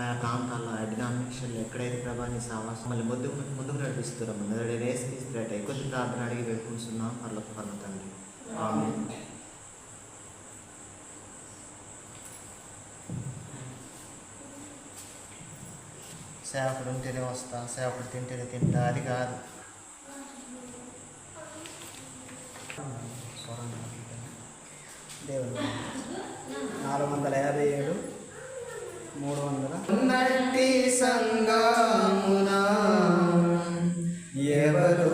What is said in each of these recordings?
ఆయా ప్రాంతాల్లో ఆ ఎక్కడైతే ప్రభాని సావాసం మళ్ళీ ముందుకు ముందుకు నడిపిస్తున్నాము మొదటి రేస్ తీసుకున్నట్టు కొద్ది ప్రార్థన అడిగి పెట్టుకుంటున్నాం పర్లకు పర్ల తండ్రి. సేవకుడు ఉంటేనే వస్తా సేవకుడు తింటేనే తింటా అది కాదు. దేవుడు నాలుగు వందల యాభై ఏడు. మూడు వందల నట్టి సంగమున ఎవరు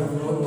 ప్రభువు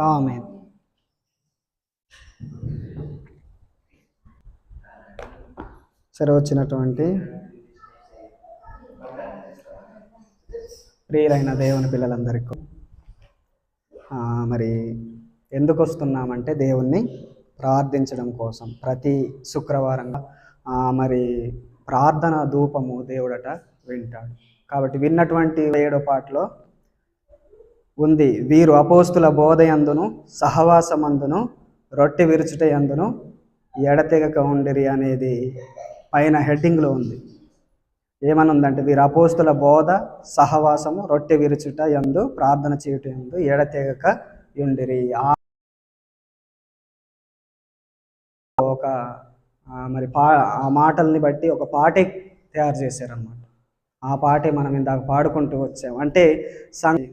ఆమె సరే వచ్చినటువంటి ప్రియులైన దేవుని పిల్లలందరికీ. మరి ఎందుకు వస్తున్నామంటే దేవుణ్ణి ప్రార్థించడం కోసం. ప్రతి శుక్రవారం మరి ప్రార్థన ధూపము దేవుడట వింటాడు. కాబట్టి విన్నటువంటి ఏడో పాటలో ఉంది. వీరు అపోస్తుల బోధయందును సహవాసమందును రొట్టె విరుచుటయందును ఎడతెగక ఉండిరి అనేది పైన హెడ్డింగ్లో ఉంది. ఏమని ఉందంటే వీరు అపోస్తుల బోధ సహవాసము రొట్టె విరుచుట యందు ప్రార్థన చేయుట ఎందు ఎడతెగక ఉండిరి. ఒక మరి పా ఆ మాటల్ని బట్టి ఒక పాటే తయారు చేశారనమాట ఆ పాటే మనం ఇందాక పాడుకుంటూ వచ్చాం. అంటే సంగీ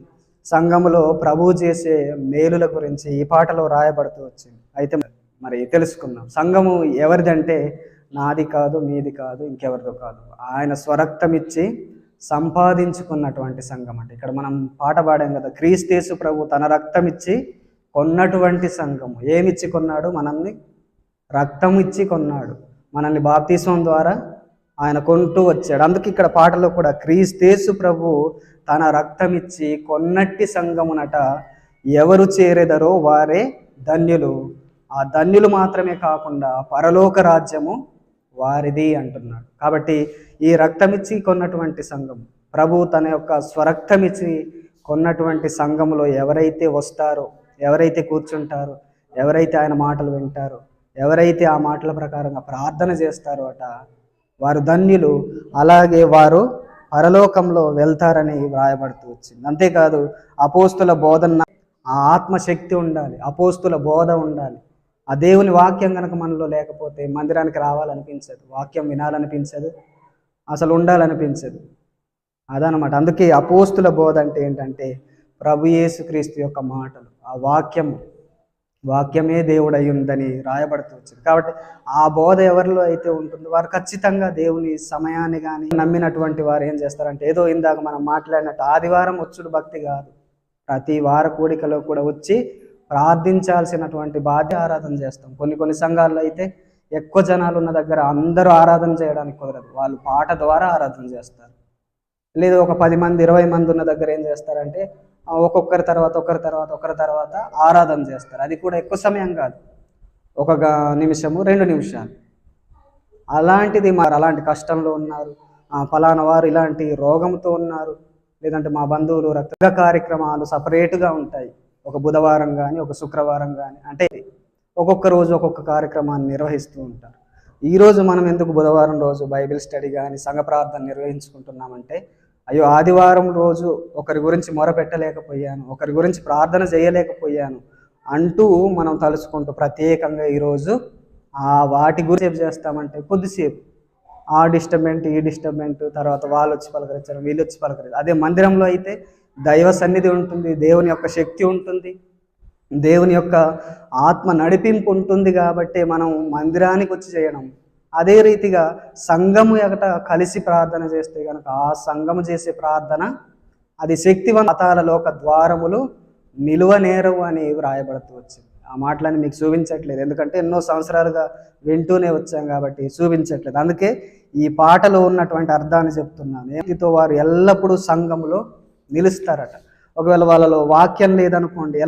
సంఘములో ప్రభువు చేసే మేలుల గురించి ఈ పాటలో రాయబడుతూ వచ్చింది. అయితే మరి తెలుసుకుందాం. సంఘము ఎవరిదంటే నాది కాదు మీది కాదు ఇంకెవరిదో కాదు. ఆయన స్వరక్తం ఇచ్చి సంపాదించుకున్నటువంటి సంఘం అంటే ఇక్కడ మనం పాట పాడాం కదా. క్రీస్తేసు ప్రభు తన రక్తం ఇచ్చి కొన్నటువంటి సంఘము. ఏమిచ్చి కొన్నాడు? మనల్ని రక్తం ఇచ్చి కొన్నాడు. మనల్ని బాప్తీసం ద్వారా ఆయన కొంటూ వచ్చాడు. అందుకే ఇక్కడ పాటలో కూడా క్రీస్తేసు ప్రభు తన రక్తమిచ్చి కొన్నట్టి సంఘమునట ఎవరు చేరెదరో వారే ధన్యులు. ఆ ధన్యులు మాత్రమే కాకుండా పరలోక రాజ్యము వారిది అంటున్నాడు. కాబట్టి ఈ రక్తమిచ్చి కొన్నటువంటి సంఘం ప్రభు తన యొక్క స్వరక్తమిచ్చి కొన్నటువంటి సంఘములో ఎవరైతే వస్తారో ఎవరైతే కూర్చుంటారో ఎవరైతే ఆయన మాటలు వింటారో ఎవరైతే ఆ మాటల ప్రకారంగా ప్రార్థన చేస్తారో అట వారు ధన్యులు. అలాగే వారు పరలోకంలో వెళ్తారని వ్రాయబడుతూ వచ్చింది. అంతేకాదు అపోస్తుల బోధన ఆ ఆత్మశక్తి ఉండాలి అపోస్తుల బోధ ఉండాలి. ఆ దేవుని వాక్యం కనుక మనలో లేకపోతే మందిరానికి రావాలనిపించదు వాక్యం వినాలనిపించదు అసలు ఉండాలనిపించదు. అదనమాట అందుకే అపోస్తుల బోధ అంటే ఏంటంటే ప్రభు యేసుక్రీస్తు యొక్క మాటలు ఆ వాక్యం వాక్యమే దేవుడై ఉందని రాయబడుతూ వచ్చింది. కాబట్టి ఆ బోధ ఎవరిలో అయితే ఉంటుందో వారు ఖచ్చితంగా దేవుని సమయాన్ని కానీ నమ్మినటువంటి వారు ఏం చేస్తారంటే ఏదో ఇందాక మనం మాట్లాడినట్టు ఆదివారం వచ్చుడు భక్తి కాదు. ప్రతి వార కూడికలో కూడా వచ్చి ప్రార్థించాల్సినటువంటి బాధ్య ఆరాధన చేస్తాం. కొన్ని కొన్ని సంఘాల్లో అయితే ఎక్కువ జనాలు ఉన్న దగ్గర అందరూ ఆరాధన చేయడానికి కుదరదు. వాళ్ళు పాట ద్వారా ఆరాధన చేస్తారు. లేదు ఒక పది మంది ఇరవై మంది ఉన్న దగ్గర ఏం చేస్తారంటే ఒక్కొక్కరి తర్వాత ఒకరి తర్వాత ఒకరి తర్వాత ఆరాధన చేస్తారు. అది కూడా ఎక్కువ సమయం కాదు. ఒక నిమిషము రెండు నిమిషాలు. అలాంటిది మరి అలాంటి కష్టంలో ఉన్నారు. ఫలానా వారు ఇలాంటి రోగంతో ఉన్నారు. లేదంటే మా బంధువులు రక్త కార్యక్రమాలు సపరేట్గా ఉంటాయి. ఒక బుధవారం కానీ ఒక శుక్రవారం కానీ అంటే ఒక్కొక్క రోజు ఒక్కొక్క కార్యక్రమాన్ని నిర్వహిస్తూ ఉంటారు. ఈరోజు మనం ఎందుకు బుధవారం రోజు బైబిల్ స్టడీ కానీ సంఘ ప్రార్థన నిర్వహించుకుంటున్నామంటే అయ్యో ఆదివారం రోజు ఒకరి గురించి మొరపెట్టలేకపోయాను ఒకరి గురించి ప్రార్థన చేయలేకపోయాను అంటూ మనం తలుచుకుంటూ ప్రత్యేకంగా ఈరోజు ఆ వాటి గురించి చేస్తామంటే కొద్దిసేపు ఆ డిస్టర్బెంట్ ఈ డిస్టర్బెంట్ తర్వాత వాళ్ళు వచ్చి పలకరించడం వీళ్ళు వచ్చి పలకరించారు అదే మందిరంలో అయితే దైవ సన్నిధి ఉంటుంది దేవుని యొక్క శక్తి ఉంటుంది దేవుని యొక్క ఆత్మ నడిపింపు ఉంటుంది కాబట్టి మనం మందిరానికి వచ్చి చేయడం. అదే రీతిగా సంఘము ఎగట కలిసి ప్రార్థన చేస్తే కనుక ఆ సంఘము చేసే ప్రార్థన అది శక్తివంతాల లోక ద్వారములు నిలువ నేరవు అని వ్రాయబడుతూ వచ్చింది. ఆ మాటలని మీకు చూపించట్లేదు. ఎందుకంటే ఎన్నో సంవత్సరాలుగా వింటూనే వచ్చాం కాబట్టి చూపించట్లేదు. అందుకే ఈ పాటలో ఉన్నటువంటి అర్థాన్ని చెప్తున్నాను. ఏమిటితో వారు ఎల్లప్పుడూ సంఘములో నిలుస్తారట. ఒకవేళ వాళ్ళలో వాక్యం లేదనుకోండి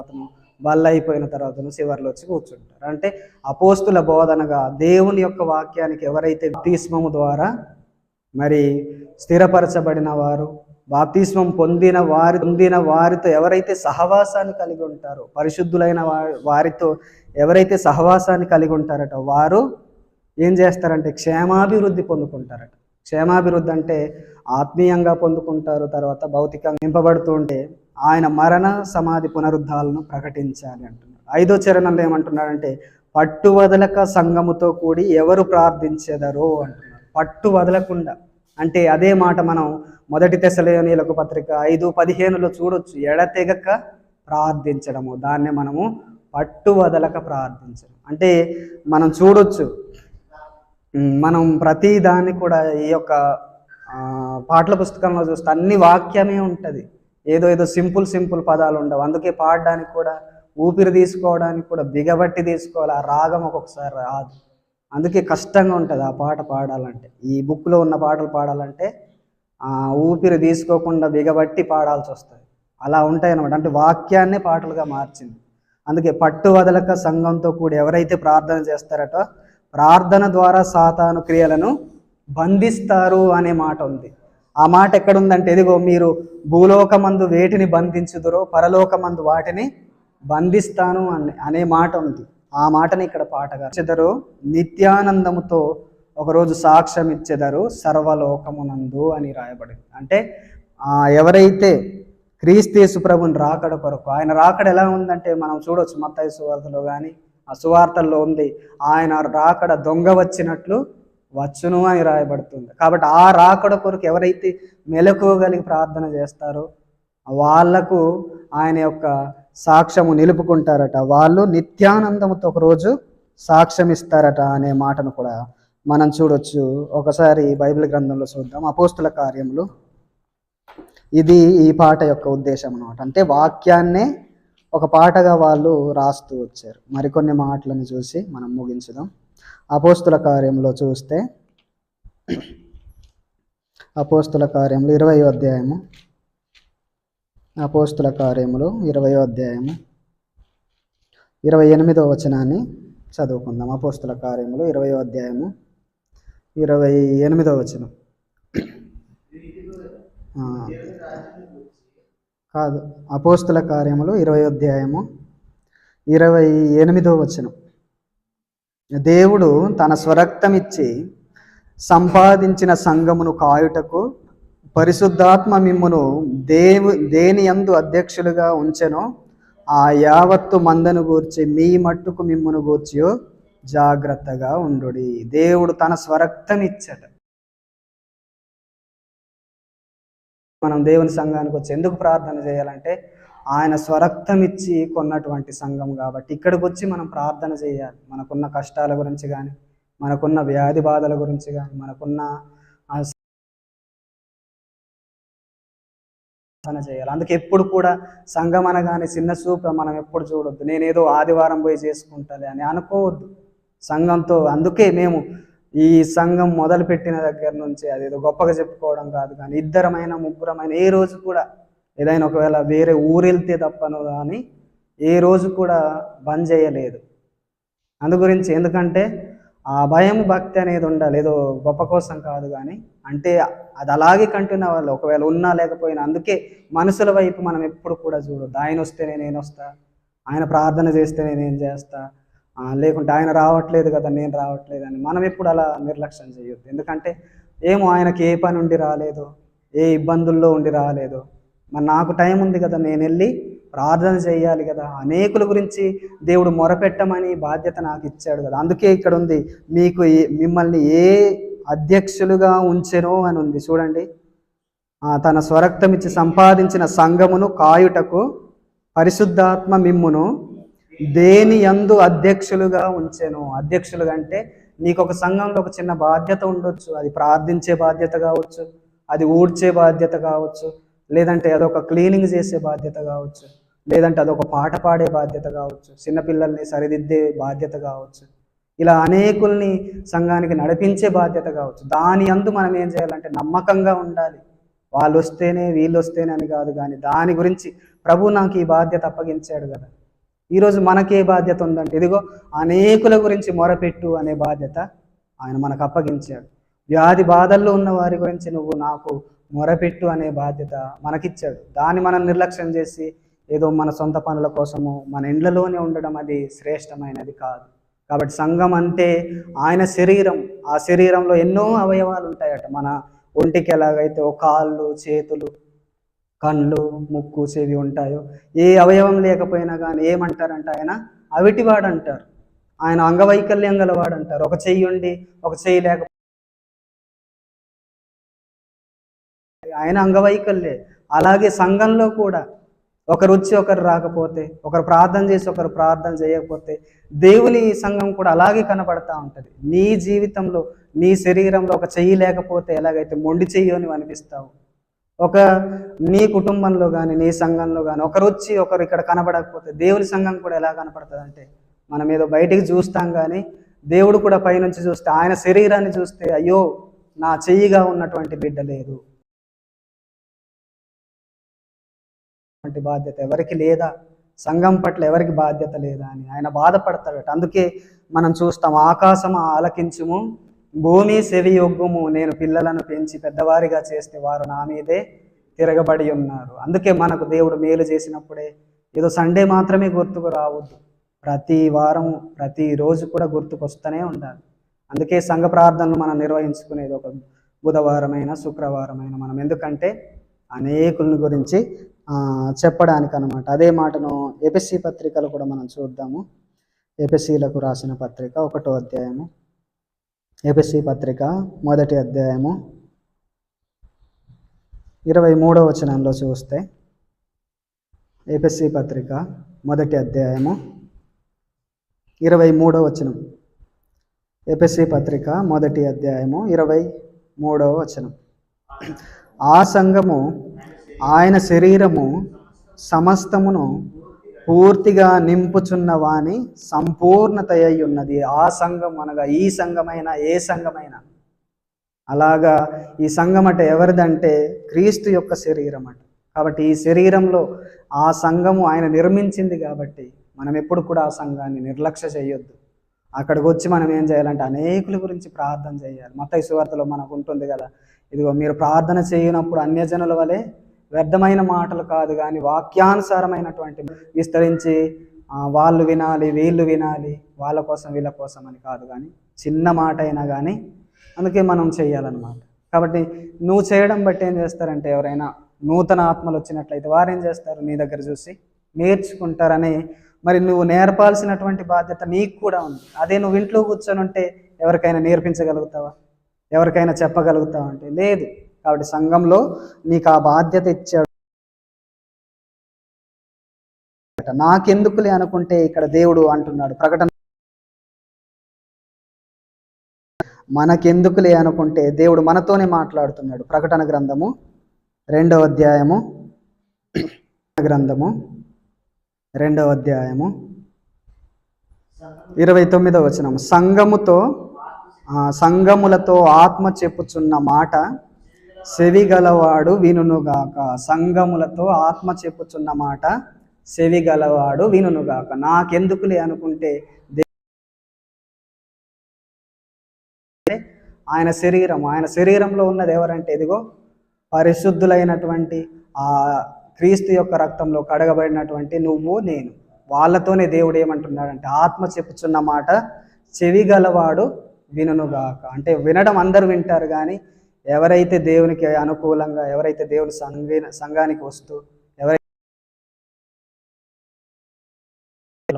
వెళ్తాము వాళ్ళు అయిపోయిన తర్వాత చివరిలో వచ్చి కూర్చుంటారు. అంటే అపోస్తుల బోధనగా దేవుని యొక్క వాక్యానికి ఎవరైతే బాప్తిస్మము ద్వారా మరి స్థిరపరచబడిన వారు బాప్తిస్మం పొందిన వారి పొందిన వారితో ఎవరైతే సహవాసాన్ని కలిగి ఉంటారో పరిశుద్ధులైన వారితో ఎవరైతే సహవాసాన్ని కలిగి ఉంటారట వారు ఏం చేస్తారంటే క్షేమాభివృద్ధి పొందుకుంటారట. క్షేమాభివృద్ధి అంటే ఆత్మీయంగా పొందుకుంటారు తర్వాత భౌతికంగా నింపబడుతూ ఉంటే ఆయన మరణ సమాధి పునరుద్ధాలను ప్రకటించాలి అంటున్నాడు. ఐదో చరణంలో ఏమంటున్నాడంటే పట్టు వదలక సంఘముతో కూడి ఎవరు ప్రార్థించెదరో అంటున్నారు పట్టు వదలకుండా. అంటే అదే మాట మనం మొదటి తెశలేనీలకు పత్రిక ఐదు పదిహేనులో చూడొచ్చు. ఎడతెగక ప్రార్థించడము. దాన్ని మనము పట్టు వదలక ప్రార్థించడం. అంటే మనం చూడొచ్చు మనం ప్రతి దాన్ని కూడా ఈ యొక్క పాటల పుస్తకంలో చూస్తే అన్ని వాక్యమే ఉంటుంది. ఏదో ఏదో సింపుల్ సింపుల్ పదాలు ఉండవు. అందుకే పాడడానికి కూడా ఊపిరి తీసుకోవడానికి కూడా బిగబట్టి తీసుకోవాలి. ఆ రాగం ఒక్కొక్కసారి రాదు. అందుకే కష్టంగా ఉంటుంది ఆ పాట పాడాలంటే. ఈ బుక్లో ఉన్న పాటలు పాడాలంటే ఆ ఊపిరి తీసుకోకుండా బిగబట్టి పాడాల్సి వస్తుంది. అలా ఉంటాయి అన్నమాట అంటే వాక్యాన్నే పాటలుగా మార్చింది. అందుకే పట్టు వదలక సంఘంతో కూడి ఎవరైతే ప్రార్థన చేస్తారటో ప్రార్థన ద్వారా సాతాను క్రియలను బంధిస్తారు అనే మాట ఉంది. ఆ మాట ఎక్కడుందంటే ఇదిగో మీరు భూలోకమందు వేటిని బంధించుదురో పరలోకమందు వాటిని బంధిస్తాను అని అనే మాట ఉంది. ఆ మాటని ఇక్కడ పాటగా ఇచ్చెదరు నిత్యానందముతో ఒకరోజు సాక్ష్యం ఇచ్చెదరు సర్వలోకమునందు అని రాయబడింది. అంటే ఎవరైతే క్రీస్తేసు ప్రభుని రాకడ కొరకు ఆయన రాకడ ఎలా ఉందంటే మనం చూడొచ్చు మత్తాయి సువార్తలో కానీ ఆ సువార్తల్లో ఉంది ఆయన రాకడ దొంగ వచ్చినట్లు వచ్చును అని రాయబడుతుంది. కాబట్టి ఆ రాకడ కొరకు ఎవరైతే మెలకువగలిగి ప్రార్థన చేస్తారో వాళ్ళకు ఆయన యొక్క సాక్ష్యము నిలుపుకుంటారట. వాళ్ళు నిత్యానందముతో ఒకరోజు సాక్ష్యం ఇస్తారట అనే మాటను కూడా మనం చూడొచ్చు. ఒకసారి బైబిల్ గ్రంథంలో చూద్దాం. అపోస్తుల కార్యములు. ఇది ఈ పాట యొక్క ఉద్దేశం అన్నమాట. అంటే వాక్యాన్నే ఒక పాటగా వాళ్ళు రాస్తూ వచ్చారు. మరికొన్ని మాటలను చూసి మనం ముగించుదాం. అపోస్తుల కార్యంలో చూస్తే అపోస్తుల కార్యములు ఇరవై అధ్యాయము. అపోస్తుల కార్యములు ఇరవై అధ్యాయము. ఇరవై ఎనిమిదో వచనాన్ని చదువుకుందాం. అపోస్తుల కార్యములు ఇరవై అధ్యాయము. ఇరవై ఎనిమిదో వచనం. కాదు అపోస్తుల కార్యములు ఇరవై అధ్యాయము. ఇరవై ఎనిమిదో వచనం. దేవుడు తన స్వరక్తమిచ్చి సంపాదించిన సంఘమును కాయుటకు పరిశుద్ధాత్మ మిమ్మును దేవు దేని ఎందు అధ్యక్షులుగా ఉంచెనో ఆ యావత్తు మందను గూర్చి మీ మట్టుకు మిమ్మును గూర్చి జాగ్రత్తగా ఉండుడి. దేవుడు తన స్వరక్తమిచ్చట మనం దేవుని సంఘానికి వచ్చి ఎందుకు ప్రార్థన చేయాలంటే ఆయన స్వరక్తం ఇచ్చి కొన్నటువంటి సంఘం కాబట్టి ఇక్కడికి వచ్చి మనం ప్రార్థన చేయాలి. మనకున్న కష్టాల గురించి కానీ మనకున్న వ్యాధి బాధల గురించి కానీ మనకున్న ప్రార్థన చేయాలి. అందుకే ఎప్పుడు కూడా సంఘం అనగానే చిన్న చూపు మనం ఎప్పుడు చూడొద్దు. నేనేదో ఆదివారం పోయి చేసుకుంటాలి అని అనుకోవద్దు. సంఘంతో అందుకే మేము ఈ సంఘం మొదలుపెట్టిన దగ్గర నుంచి అదేదో గొప్పగా చెప్పుకోవడం కాదు కానీ ఇద్దరమైన ముగ్గురమైన ఏ రోజు కూడా ఏదైనా ఒకవేళ వేరే ఊరు వెళ్తే తప్పను కానీ ఏ రోజు కూడా బంద్ చేయలేదు. అందు గురించి ఎందుకంటే ఆ భయం భక్తి అనేది ఉండాలి. ఏదో గొప్ప కోసం కాదు కానీ అంటే అది అలాగే కంటున్న వాళ్ళు ఒకవేళ ఉన్నా లేకపోయినా అందుకే మనుషుల వైపు మనం ఎప్పుడు కూడా చూడొద్దు. ఆయన వస్తేనే నేను వస్తా ఆయన ప్రార్థన చేస్తేనే నేను చేస్తా లేకుంటే ఆయన రావట్లేదు కదా నేను రావట్లేదు అని మనం ఎప్పుడు అలా నిర్లక్ష్యం చేయొద్దు. ఎందుకంటే ఏమో ఆయనకి ఏ పని ఉండి రాలేదు ఏ ఇబ్బందుల్లో ఉండి రాలేదు. మరి నాకు టైం ఉంది కదా నేను వెళ్ళి ప్రార్థన చేయాలి కదా. అనేకుల గురించి దేవుడు మొరపెట్టమని బాధ్యత నాకు ఇచ్చాడు కదా. అందుకే ఇక్కడ ఉంది మీకు ఏ- మిమ్మల్ని ఏ అధ్యక్షులుగా ఉంచెనో అని ఉంది చూడండి. తన స్వరక్తం ఇచ్చి సంపాదించిన సంఘమును కాయుటకు పరిశుద్ధాత్మ మిమ్మును దేని యందు అధ్యక్షులుగా ఉంచెను. అధ్యక్షులుగా అంటే నీకు ఒక సంఘంలో ఒక చిన్న బాధ్యత ఉండొచ్చు. అది ప్రార్థించే బాధ్యత కావచ్చు అది ఊడ్చే బాధ్యత కావచ్చు లేదంటే అదొక క్లీనింగ్ చేసే బాధ్యత కావచ్చు. లేదంటే అదొక పాట పాడే బాధ్యత కావచ్చు. చిన్నపిల్లల్ని సరిదిద్దే బాధ్యత కావచ్చు. ఇలా అనేకుల్ని సంఘానికి నడిపించే బాధ్యత కావచ్చు. దాని అందు మనం ఏం చేయాలంటే నమ్మకంగా ఉండాలి. వాళ్ళు వస్తేనే వీళ్ళు వస్తేనే అని కాదు కానీ దాని గురించి ప్రభు నాకు ఈ బాధ్యత అప్పగించాడు కదా. ఈరోజు మనకే బాధ్యత ఉందంటే ఇదిగో అనేకుల గురించి మొరపెట్టు అనే బాధ్యత ఆయన మనకు అప్పగించాడు. వ్యాధి బాధల్లో ఉన్న వారి గురించి నువ్వు నాకు మొరపెట్టు అనే బాధ్యత మనకిచ్చాడు. దాన్ని మనం నిర్లక్ష్యం చేసి ఏదో మన సొంత పనుల కోసము మన ఇండ్లలోనే ఉండడం అది శ్రేష్టమైనది కాదు. కాబట్టి సంఘం అంటే ఆయన శరీరం. ఆ శరీరంలో ఎన్నో అవయవాలు ఉంటాయట మన ఒంటికి ఎలాగైతే ఓ కాళ్ళు చేతులు కళ్ళు ముక్కు చెవి ఉంటాయో ఏ అవయవం లేకపోయినా కానీ ఏమంటారంటే ఆయన? అవిటివాడు అంటారు ఆయన అంగవైకల్యం గలవాడు అంటారు ఒక చెయ్యి ఉండి ఒక చెయ్యి లేకపోతే ఆయన అంగవైకల్యే అలాగే సంఘంలో కూడా ఒకరు వచ్చి ఒకరు రాకపోతే ఒకరు ప్రార్థన చేసి ఒకరు ప్రార్థన చేయకపోతే దేవుని సంఘం కూడా అలాగే కనపడతా ఉంటుంది. నీ జీవితంలో నీ శరీరంలో ఒక చెయ్యి లేకపోతే ఎలాగైతే మొండి చెయ్యి అని అనిపిస్తావు? ఒక నీ కుటుంబంలో కానీ నీ సంఘంలో కానీ ఒకరు వచ్చి ఒకరు ఇక్కడ కనబడకపోతే దేవుని సంఘం కూడా ఎలా కనపడుతుంది అంటే మనం ఏదో బయటికి చూస్తాం కానీ దేవుడు కూడా పైనుంచి చూస్తే ఆయన శరీరాన్ని చూస్తే అయ్యో నా చెయ్యిగా ఉన్నటువంటి బిడ్డ లేదు. అటువంటి బాధ్యత ఎవరికి లేదా? సంఘం పట్ల ఎవరికి బాధ్యత లేదా అని ఆయన బాధపడతాడట. అందుకే మనం చూస్తాం ఆకాశం ఆలకించుము భూమి సెవి యొగ్గుము నేను పిల్లలను పెంచి పెద్దవారిగా చేస్తే వారు నా మీదే తిరగబడి ఉన్నారు. అందుకే మనకు దేవుడు మేలు చేసినప్పుడే ఏదో సండే మాత్రమే గుర్తుకు రావద్దు. ప్రతి వారం ప్రతి రోజు కూడా గుర్తుకొస్తూనే ఉండాలి. అందుకే సంఘ ప్రార్థనలు మనం నిర్వహించుకునేది ఒక బుధవారమైన శుక్రవారమైన మనం. ఎందుకంటే అనేకుల గురించి చెప్పడానికి అనమాట అదే మాటను ఏపీసీ పత్రికలు కూడా మనం చూద్దాము. ఏపీసీలకు రాసిన పత్రిక ఒకటో అధ్యాయము. ఏపీసీ పత్రిక మొదటి అధ్యాయము. ఇరవై మూడవ వచనంలో చూస్తే ఏపీసీ పత్రిక మొదటి అధ్యాయము. ఇరవై మూడవ వచనం. ఏపీసీ పత్రిక మొదటి అధ్యాయము ఇరవై మూడవ వచనం. ఆ సంఘము ఆయన శరీరము సమస్తమును పూర్తిగా నింపుచున్న వాని సంపూర్ణత అయి ఉన్నది ఆ సంఘం అనగా ఈ సంఘమైన ఏ సంఘమైన. అలాగా ఈ సంఘం అంటే ఎవరిదంటే క్రీస్తు యొక్క శరీరం అంట. కాబట్టి ఈ శరీరంలో ఆ సంఘము ఆయన నిర్మించింది కాబట్టి మనం ఎప్పుడు కూడా ఆ సంఘాన్ని నిర్లక్ష్య చేయొద్దు. అక్కడికి వచ్చి మనం ఏం చేయాలంటే అనేకుల గురించి ప్రార్థన చేయాలి. మత సువార్తలో మనకు ఉంటుంది కదా ఇదిగో మీరు ప్రార్థన చేయనప్పుడు అన్యజనుల వలె వ్యర్థమైన మాటలు కాదు కానీ వాక్యానుసారమైనటువంటి విస్తరించి వాళ్ళు వినాలి వీళ్ళు వినాలి వాళ్ళ కోసం వీళ్ళ కోసం అని కాదు కానీ చిన్న మాట అయినా కానీ అందుకే మనం చేయాలన్నమాట. కాబట్టి నువ్వు చేయడం బట్టి ఏం చేస్తారంటే ఎవరైనా నూతన ఆత్మలు వచ్చినట్లయితే వారు ఏం చేస్తారు? నీ దగ్గర చూసి నేర్చుకుంటారని మరి నువ్వు నేర్పాల్సినటువంటి బాధ్యత నీకు కూడా ఉంది. అదే నువ్వు ఇంట్లో కూర్చొని ఉంటే ఎవరికైనా నేర్పించగలుగుతావా? ఎవరికైనా చెప్పగలుగుతావా అంటే లేదు. కాబట్టి సంఘంలో నీకు ఆ బాధ్యత ఇచ్చాడు. నాకెందుకులే అనుకుంటే ఇక్కడ దేవుడు అంటున్నాడు. ప్రకటన మనకెందుకులే అనుకుంటే దేవుడు మనతోనే మాట్లాడుతున్నాడు. ప్రకటన గ్రంథము రెండవ అధ్యాయము గ్రంథము రెండవ అధ్యాయము ఇరవై తొమ్మిదవ వచనం సంఘముతో సంగములతో ఆత్మ చెప్పుచున్న మాట సెవిగలవాడు వినునుగాక. సంగములతో ఆత్మ చెప్పుచున్న మాట సెవిగలవాడు వినునుగాక. నాకెందుకులే అనుకుంటే దే- ఆయన శరీరం. ఆయన శరీరంలో ఉన్నది ఎవరంటే ఇదిగో పరిశుద్ధులైనటువంటి ఆ క్రీస్తు యొక్క రక్తంలో కడగబడినటువంటి నువ్వు నేను. వాళ్ళతోనే దేవుడు ఏమంటున్నాడంటే ఆత్మ చెప్పుచున్న మాట చెవి గలవాడు వినుగాక అంటే వినడం అందరూ వింటారు కానీ ఎవరైతే దేవునికి అనుకూలంగా ఎవరైతే దేవుని సంఘ సంఘానికి వస్తూ ఎవరైతే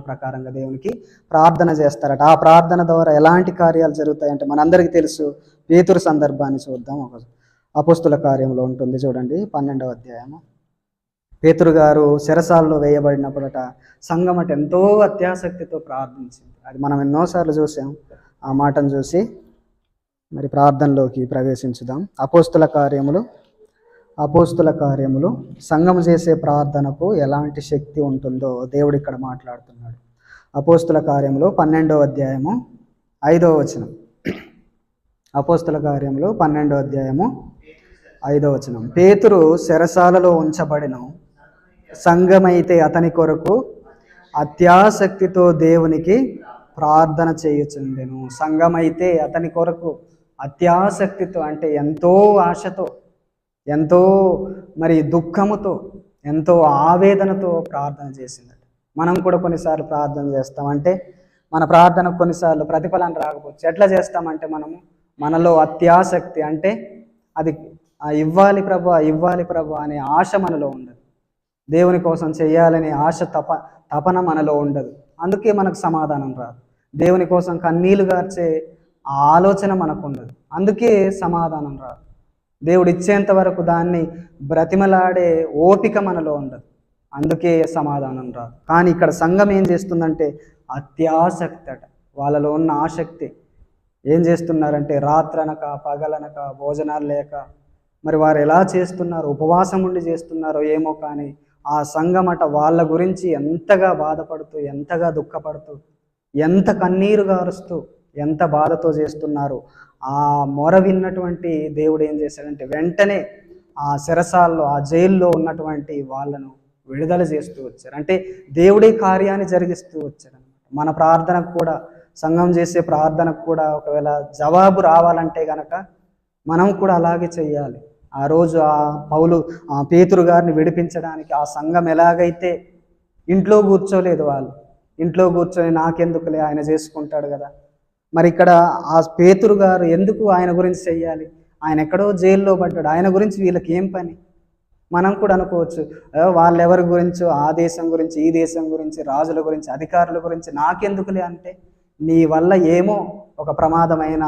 ప్రకారంగా దేవునికి ప్రార్థన చేస్తారట. ఆ ప్రార్థన ద్వారా ఎలాంటి కార్యాలు జరుగుతాయంటే మనందరికీ తెలుసు. పేతురు సందర్భాన్ని చూద్దాం. ఒక అపుస్తుల కార్యంలో ఉంటుంది చూడండి పన్నెండవ అధ్యాయము. పేతురు గారు శిరసాల్లో వేయబడినప్పుడట సంఘం అట ఎంతో అత్యాసక్తితో ప్రార్థించింది. అది మనం ఎన్నోసార్లు చూసాం. ఆ మాటను చూసి మరి ప్రార్థనలోకి ప్రవేశించుదాం. అపోస్తుల కార్యములు అపోస్తుల కార్యములు సంఘం చేసే ప్రార్థనకు ఎలాంటి శక్తి ఉంటుందో దేవుడు ఇక్కడ మాట్లాడుతున్నాడు. అపోస్తుల కార్యములు పన్నెండవ అధ్యాయము ఐదవ వచనం. అపోస్తుల కార్యములు పన్నెండవ అధ్యాయము ఐదవ వచనం. పేతురు శరసాలలో ఉంచబడిన. సంఘమైతే అతని కొరకు అత్యాసక్తితో దేవునికి ప్రార్థన చేయుచుండెను. సంఘమైతే అతని కొరకు అత్యాసక్తితో అంటే ఎంతో ఆశతో ఎంతో మరి దుఃఖముతో ఎంతో ఆవేదనతో ప్రార్థన చేసిందట. మనం కూడా కొన్నిసార్లు ప్రార్థన చేస్తాం. అంటే మన ప్రార్థన కొన్నిసార్లు ప్రతిఫలం రాకపోవచ్చు. ఎట్లా చేస్తామంటే మనము మనలో అత్యాసక్తి అంటే అది ఇవ్వాలి ప్రభు ఇవ్వాలి ప్రభు అనే ఆశ మనలో ఉండదు. దేవుని కోసం చేయాలనే ఆశ తప తపన మనలో ఉండదు. అందుకే మనకు సమాధానం రాదు. దేవుని కోసం కన్నీళ్ళు గార్చే ఆ ఆలోచన మనకు ఉండదు అందుకే సమాధానం రాదు. దేవుడు ఇచ్చేంత వరకు దాన్ని బ్రతిమలాడే ఓపిక మనలో ఉండదు. అందుకే సమాధానం రాదు. కానీ ఇక్కడ సంఘం ఏం చేస్తుందంటే అత్యాసక్తి అట. వాళ్ళలో ఉన్న ఆసక్తి. ఏం చేస్తున్నారంటే రాత్రనక పగలనక భోజనాలు లేక మరి వారు ఎలా చేస్తున్నారు ఉపవాసం ఉండి చేస్తున్నారో ఏమో కానీ ఆ సంఘం అట వాళ్ళ గురించి ఎంతగా బాధపడుతూ ఎంతగా దుఃఖపడుతూ ఎంత కన్నీరు గారుస్తూ ఎంత బాధతో చేస్తున్నారు. ఆ మొర విన్నటువంటి దేవుడు ఏం చేశాడంటే వెంటనే ఆ శిరసాల్లో ఆ జైల్లో ఉన్నటువంటి వాళ్ళను విడుదల చేస్తూ వచ్చారు. అంటే దేవుడే కార్యాన్ని జరిగిస్తూ వచ్చారు మన ప్రార్థనకు కూడా సంఘం చేసే ప్రార్థనకు కూడా ఒకవేళ జవాబు రావాలంటే గనక మనం కూడా అలాగే చెయ్యాలి. ఆ రోజు ఆ పౌలు ఆ పేతురు గారిని విడిపించడానికి ఆ సంఘం ఎలాగైతే ఇంట్లో కూర్చోలేదు వాళ్ళు ఇంట్లో కూర్చొని నాకెందుకులే ఆయన చేసుకుంటాడు కదా. మరి ఇక్కడ ఆ పేతురు గారు ఎందుకు ఆయన గురించి చెయ్యాలి? ఆయన ఎక్కడో జైల్లో పడ్డాడు. ఆయన గురించి వీళ్ళకి ఏం పని? మనం కూడా అనుకోవచ్చు వాళ్ళెవరి గురించో ఆ దేశం గురించి ఈ దేశం గురించి రాజుల గురించి అధికారుల గురించి నాకెందుకులే అంటే నీ వల్ల ఏమో ఒక ప్రమాదమైన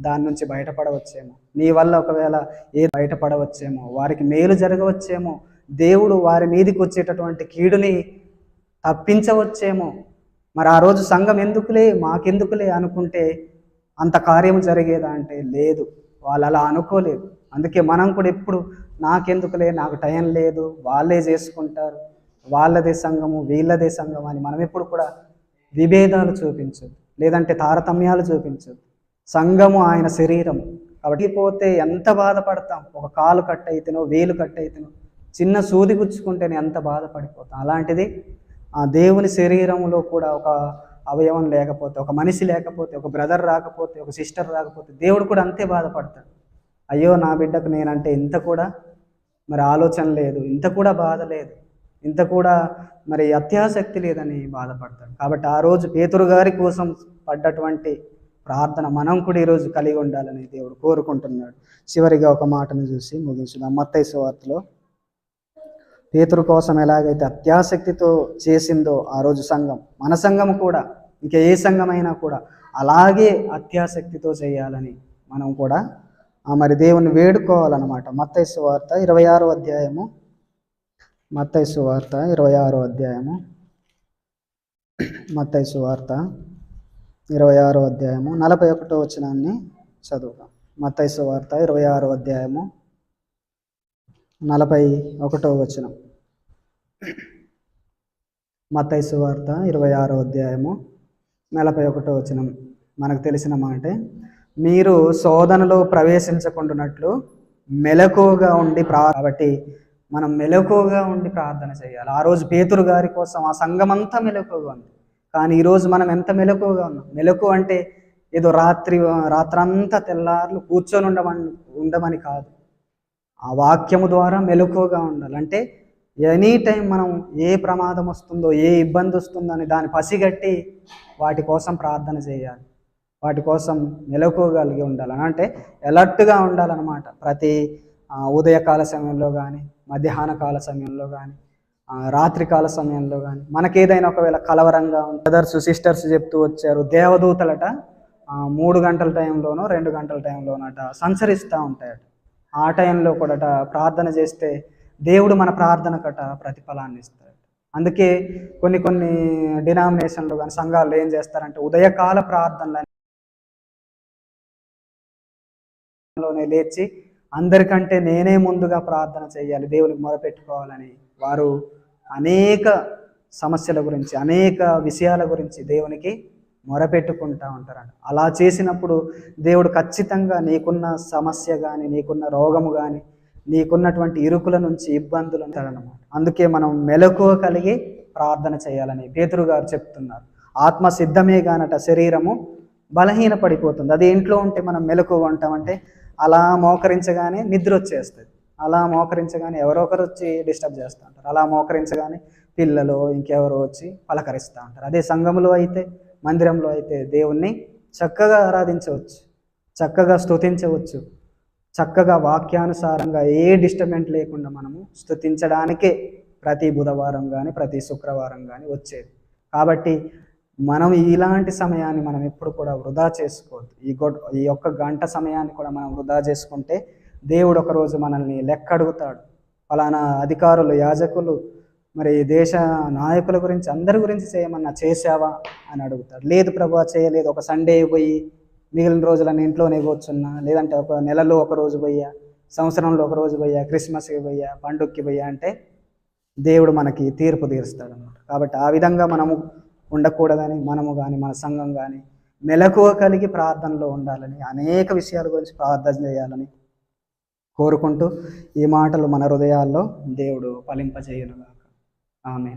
దాని నుంచి బయటపడవచ్చేమో. నీ వల్ల ఒకవేళ ఏ బయటపడవచ్చేమో వారికి మేలు జరగవచ్చేమో దేవుడు వారి మీదకి వచ్చేటటువంటి కీడుని తప్పించవచ్చేమో. మరి ఆ రోజు సంఘం ఎందుకులే మాకెందుకులే అనుకుంటే అంత కార్యం జరిగేదా అంటే లేదు. వాళ్ళు అలా అనుకోలేదు. అందుకే మనం కూడా ఎప్పుడు నాకెందుకులే నాకు టైం లేదు వాళ్ళే చేసుకుంటారు. వాళ్ళదే సంఘము వీళ్ళదే సంఘం అని మనం ఎప్పుడు కూడా విభేదాలు చూపించదు లేదంటే తారతమ్యాలు చూపించదు సంఘము ఆయన శరీరం కాబట్టి పోతే ఎంత బాధపడతాం? ఒక కాలు కట్ అయితేనో వేలు కట్ అయితేనో చిన్న సూది గుచ్చుకుంటేనే ఎంత బాధపడిపోతాం? అలాంటిది ఆ దేవుని శరీరంలో కూడా ఒక అవయవం లేకపోతే ఒక మనిషి లేకపోతే ఒక బ్రదర్ రాకపోతే ఒక సిస్టర్ రాకపోతే దేవుడు కూడా అంతే బాధపడతాడు. అయ్యో నా బిడ్డకు నేనంటే ఇంత కూడా మరి ఆలోచన లేదు ఇంత కూడా బాధ లేదు ఇంత కూడా మరి అత్యాసక్తి లేదని బాధపడతాడు. కాబట్టి ఆ రోజు పేతురు గారి కోసం పడ్డటువంటి ప్రార్థన మనం కూడా ఈరోజు కలిగి ఉండాలని దేవుడు కోరుకుంటున్నాడు. చివరిగా ఒక మాటను చూసి ముగించుదాం. మత్తైసు వార్తలో పేతురు కోసం ఎలాగైతే అత్యాసక్తితో చేసిందో ఆ రోజు సంఘం మన సంఘం కూడా ఇంకా ఏ సంఘమైనా కూడా అలాగే అత్యాసక్తితో చేయాలని మనం కూడా ఆ మరి దేవుని వేడుకోవాలన్నమాట. మత్తైసు వార్త ఇరవై ఆరో అధ్యాయము. మత్తయి వార్త ఇరవై ఆరో అధ్యాయము. మత్తైసు వార్త ఇరవై ఆరో అధ్యాయము నలభై ఒకటో వచనాన్ని చదువుదాం. మత్తైసు వార్త ఇరవై ఆరో అధ్యాయము నలభై ఒకటో వచనం. మత్తైసు వార్త ఇరవై ఆరో అధ్యాయము నలభై ఒకటో వచనం. మనకు తెలిసిన మాటే మీరు శోధనలో ప్రవేశించకుండానట్లు మెలకువగా ఉండి ప్రా కాబట్టి మనం మెలకువగా ఉండి ప్రార్థన చేయాలి. ఆ రోజు పేతురు గారి కోసం ఆ సంఘమంతా మెలకువగా ఉంది. కానీ ఈరోజు మనం ఎంత మెలకువగా ఉన్నాం? మెలకు అంటే ఏదో రాత్రి రాత్రంతా తెల్లార్లు కూర్చొని ఉండమని ఉండమని కాదు. ఆ వాక్యము ద్వారా మెలకువగా ఉండాలి. అంటే ఎనీ టైం మనం ఏ ప్రమాదం వస్తుందో ఏ ఇబ్బంది వస్తుందో అని దాన్ని పసిగట్టి వాటి కోసం ప్రార్థన చేయాలి. వాటి కోసం మెలకువగలిగి ఉండాలి. అని అంటే ఎలర్ట్గా ఉండాలన్నమాట. ప్రతి ఉదయకాల సమయంలో కానీ మధ్యాహ్న కాల సమయంలో కానీ రాత్రికాల సమయంలో కానీ మనకేదైనా ఒకవేళ కలవరంగా బ్రదర్స్ సిస్టర్స్ చెప్తూ వచ్చారు దేవదూతలట మూడు గంటల టైంలోనో రెండు గంటల టైంలోనట సంచరిస్తూ ఉంటాయట. ఆ టైంలో కూడా ప్రార్థన చేస్తే దేవుడు మన ప్రార్థనకట ప్రతిఫలాన్ని ఇస్తాడు. అందుకే కొన్ని కొన్ని డినామినేషన్లు కానీ సంఘాలు ఏం చేస్తారంటే ఉదయకాల ప్రార్థనలోనే లేచి అందరికంటే నేనే ముందుగా ప్రార్థన చేయాలి దేవునికి మొరపెట్టుకోవాలని వారు అనేక సమస్యల గురించి అనేక విషయాల గురించి దేవునికి మొరపెట్టుకుంటా ఉంటారంట. అలా చేసినప్పుడు దేవుడు ఖచ్చితంగా నీకున్న సమస్య కానీ నీకున్న రోగము కానీ నీకున్నటువంటి ఇరుకుల నుంచి ఇబ్బందులు ఉంటారనమాట అందుకే మనం మెలకువ కలిగి ప్రార్థన చేయాలని పేతురు గారు చెప్తున్నారు. ఆత్మ సిద్ధమే గానట శరీరము బలహీన పడిపోతుంది అది ఇంట్లో ఉంటే మనం మెలకువ ఉంటామంటే అలా మోకరించగానే నిద్ర వచ్చేస్తుంది. అలా మోకరించగానే ఎవరో ఒకరు వచ్చి డిస్టర్బ్ చేస్తూ ఉంటారు. అలా మోకరించగానే పిల్లలు ఇంకెవరో వచ్చి పలకరిస్తూ ఉంటారు. అదే సంఘంలో అయితే మందిరంలో అయితే దేవుణ్ణి చక్కగా ఆరాధించవచ్చు చక్కగా స్తుతించవచ్చు చక్కగా వాక్యానుసారంగా ఏ డిస్టర్బెంట్ లేకుండా మనము స్తుతించడానికే ప్రతి బుధవారం కానీ ప్రతి శుక్రవారం కానీ వచ్చేది. కాబట్టి మనం ఇలాంటి సమయాన్ని మనం ఎప్పుడు కూడా వృధా చేసుకోవద్దు. ఈ గొడ్ ఈ ఒక్క గంట సమయాన్ని కూడా మనం వృధా చేసుకుంటే దేవుడు ఒకరోజు మనల్ని లెక్క అడుగుతాడు ఫలానా అధికారులు యాజకులు మరి దేశ నాయకుల గురించి అందరి గురించి చేయమన్నా చేసావా అని అడుగుతాడు. లేదు ప్రభా చేయలేదు. ఒక సండే పోయి మిగిలిన రోజులన్నీ ఇంట్లోనే కూర్చున్నా లేదంటే ఒక నెలలో ఒక రోజు పోయా సంవత్సరంలో ఒక రోజు పోయా క్రిస్మస్కి పోయా పండుగకి పోయా అంటే దేవుడు మనకి తీర్పు తీరుస్తాడు అన్నమాట కాబట్టి ఆ విధంగా మనము ఉండకూడదని మనము కానీ మన సంఘం కానీ మెలకువ కలిగి ప్రార్థనలో ఉండాలని అనేక విషయాల గురించి ప్రార్థన చేయాలని కోరుకుంటూ ఈ మాటలు మన హృదయాల్లో దేవుడు ఫలింపజేయునుగాక. ఆమె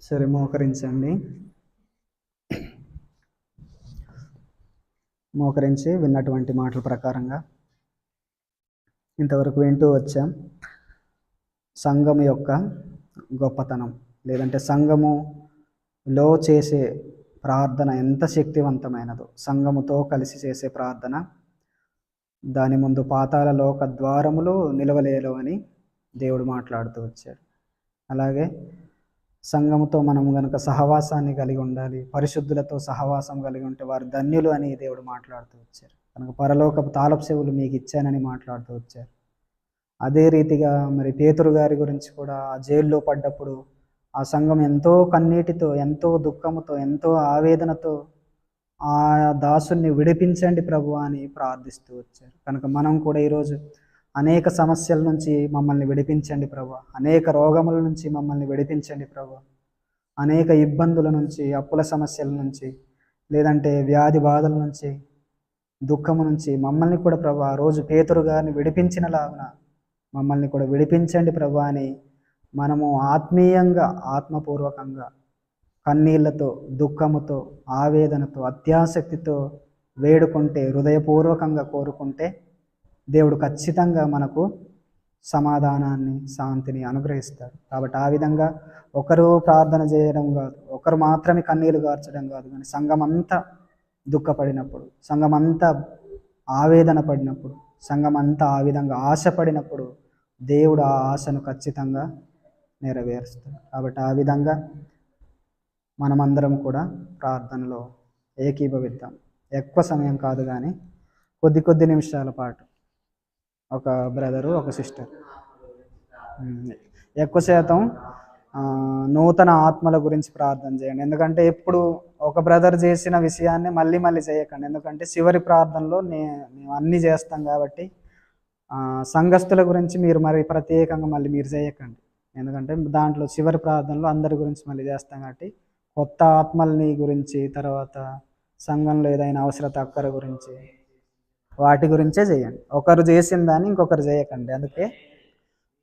సరే మోకరించండి. మోకరించి విన్నటువంటి మాటల ప్రకారంగా ఇంతవరకు వింటూ వచ్చాం. సంఘం యొక్క గొప్పతనం లేదంటే సంఘములో చేసే ప్రార్థన ఎంత శక్తివంతమైనదో సంఘముతో కలిసి చేసే ప్రార్థన. దాని ముందు పాతాల లోక ద్వారములు నిలవలేరు అని దేవుడు మాట్లాడుతూ వచ్చాడు. అలాగే సంఘముతో మనం గనుక సహవాసాన్ని కలిగి ఉండాలి పరిశుద్ధులతో సహవాసం కలిగి ఉంటే వారు ధన్యులు అని దేవుడు మాట్లాడుతూ వచ్చారు. కనుక పరలోకపు తాలపు సేవలు మీకు ఇచ్చానని మాట్లాడుతూ వచ్చారు. అదే రీతిగా మరి పేతురు గారి గురించి కూడా ఆ జైల్లో పడ్డప్పుడు ఆ సంఘం ఎంతో కన్నీటితో ఎంతో దుఃఖముతో ఎంతో ఆవేదనతో ఆ దాసుని విడిపించండి ప్రభు అని ప్రార్థిస్తూ వచ్చారు. కనుక మనం కూడా ఈరోజు అనేక సమస్యల నుంచి మమ్మల్ని విడిపించండి ప్రభు. అనేక రోగముల నుంచి మమ్మల్ని విడిపించండి ప్రభు. అనేక ఇబ్బందుల నుంచి అప్పుల సమస్యల నుంచి లేదంటే వ్యాధి బాధల నుంచి దుఃఖము నుంచి మమ్మల్ని కూడా ప్రభు ఆ రోజు పేతురు గారిని విడిపించిన లాగున మమ్మల్ని కూడా విడిపించండి ప్రభు అని మనము ఆత్మీయంగా ఆత్మపూర్వకంగా కన్నీళ్ళతో దుఃఖముతో ఆవేదనతో అత్యాసక్తితో వేడుకుంటే హృదయపూర్వకంగా కోరుకుంటే దేవుడు ఖచ్చితంగా మనకు సమాధానాన్ని శాంతిని అనుగ్రహిస్తాడు. కాబట్టి ఆ విధంగా ఒకరు ప్రార్థన చేయడం కాదు ఒకరు మాత్రమే కన్నీళ్ళు గార్చడం కాదు కానీ సంఘం అంతా దుఃఖపడినప్పుడు సంఘం అంతా ఆవేదన పడినప్పుడు సంఘం అంతా ఆ విధంగా ఆశపడినప్పుడు దేవుడు ఆ ఆశను ఖచ్చితంగా నెరవేరుస్తాడు కాబట్టి ఆ విధంగా మనమందరం కూడా ప్రార్థనలో ఏకీభవిద్దాం. ఎక్కువ సమయం కాదు కానీ కొద్ది కొద్ది నిమిషాల పాటు ఒక బ్రదరు ఒక సిస్టర్. ఎక్కువ శాతం నూతన ఆత్మల గురించి ప్రార్థన చేయండి. ఎందుకంటే ఎప్పుడు ఒక బ్రదర్ చేసిన విషయాన్ని మళ్ళీ మళ్ళీ చేయకండి. ఎందుకంటే చివరి ప్రార్థనలో నే మేము అన్నీ చేస్తాం కాబట్టి సంఘస్థుల గురించి మీరు మరి ప్రత్యేకంగా మళ్ళీ మీరు చేయకండి. ఎందుకంటే దాంట్లో చివరి ప్రార్థనలో అందరి గురించి మళ్ళీ చేస్తాం కాబట్టి కొత్త ఆత్మల్ని గురించి తర్వాత సంఘంలో ఏదైనా అవసరత అక్కర గురించి వాటి గురించే చేయండి. ఒకరు చేసిన దాన్ని ఇంకొకరు చేయకండి. అందుకే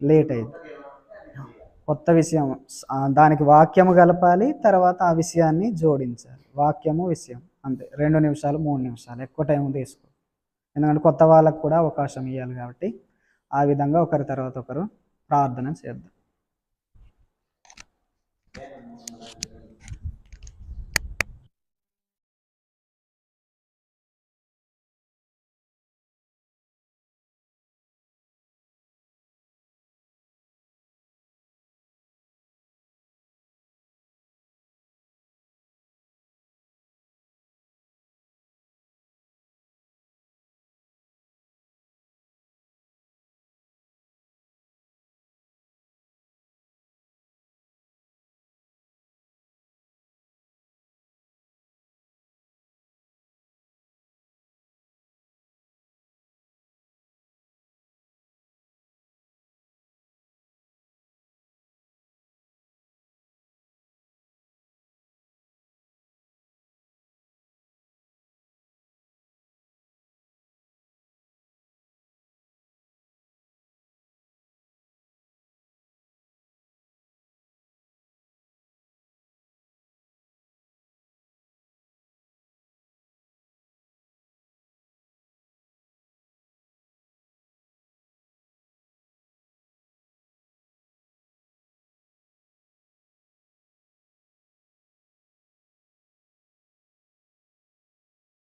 లేట్ అయింది. కొత్త విషయం దానికి వాక్యము కలపాలి తర్వాత ఆ విషయాన్ని జోడించాలి. వాక్యము విషయం అంతే. రెండు నిమిషాలు మూడు నిమిషాలు. ఎక్కువ టైం తీసుకో. ఎందుకంటే కొత్త వాళ్ళకు కూడా అవకాశం ఇవ్వాలి కాబట్టి ఆ విధంగా ఒకరి తర్వాత ఒకరు ప్రార్థన చేద్దాం.